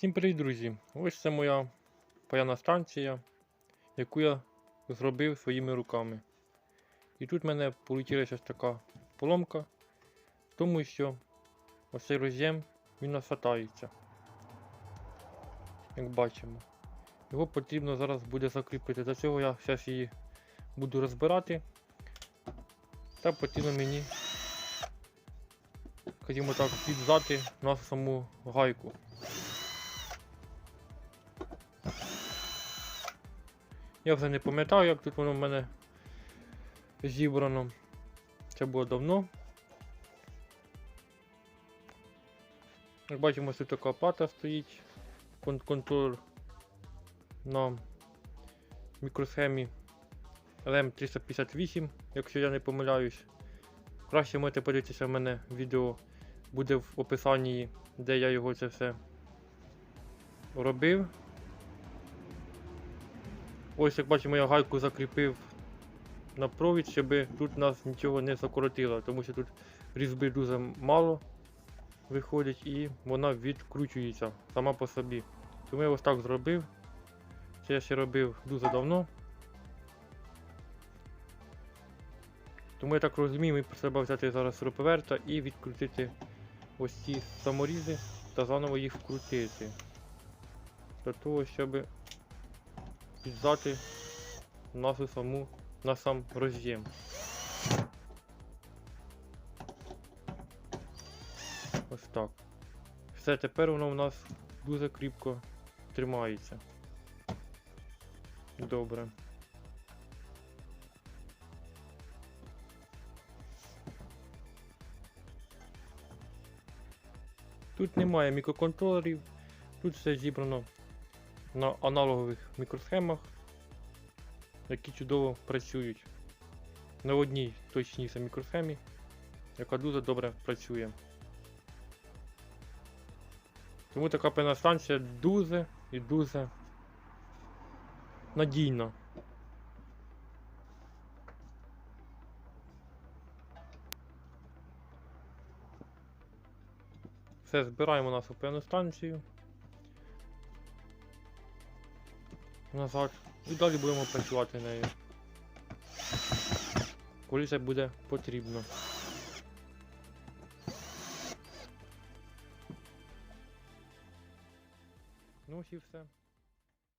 Всім привіт, друзі! Ось це моя паяна станція, яку я зробив своїми руками. І тут в мене ось така поломка, тому що ось цей роз'єм він насатається. Як бачимо. Його потрібно зараз буде закріпити. Для цього я зараз її буду розбирати. Та потрібно мені, скажімо так, підзати на саму гайку. Я вже не пам'ятаю, як тут воно в мене зібрано. Це було давно. Як бачимо, тут така плата стоїть. Кон контролер на мікросхемі LM358, якщо я не помиляюсь. Краще можете подивитися в мене відео буде в описанні, де я його це все робив. Ось як бачимо, я гайку закріпив на провід, щоб тут нас нічого не закоротило, тому що тут різьби дуже мало виходить і вона відкручується сама по собі. Тому я ось так зробив. Це я ще робив дуже давно. Тому я так розумію, мені треба взяти зараз руповерта і відкрутити ось ці саморізи та заново їх вкрутити. Для того, щоб піддати нашу саму на сам роз'єм. Ось так. Все, тепер воно в нас дуже кріпко тримається. Добре. Тут немає мікроконтролерів, тут все зібрано на аналогових мікросхемах, які чудово працюють на одній точній мікросхемі, яка дуже добре працює. Тому така певна станція дуже і дуже надійна. Все, збираємо нашу певну станцію. Назад і далі будемо працювати нею. Коли це буде потрібно. Ну і все.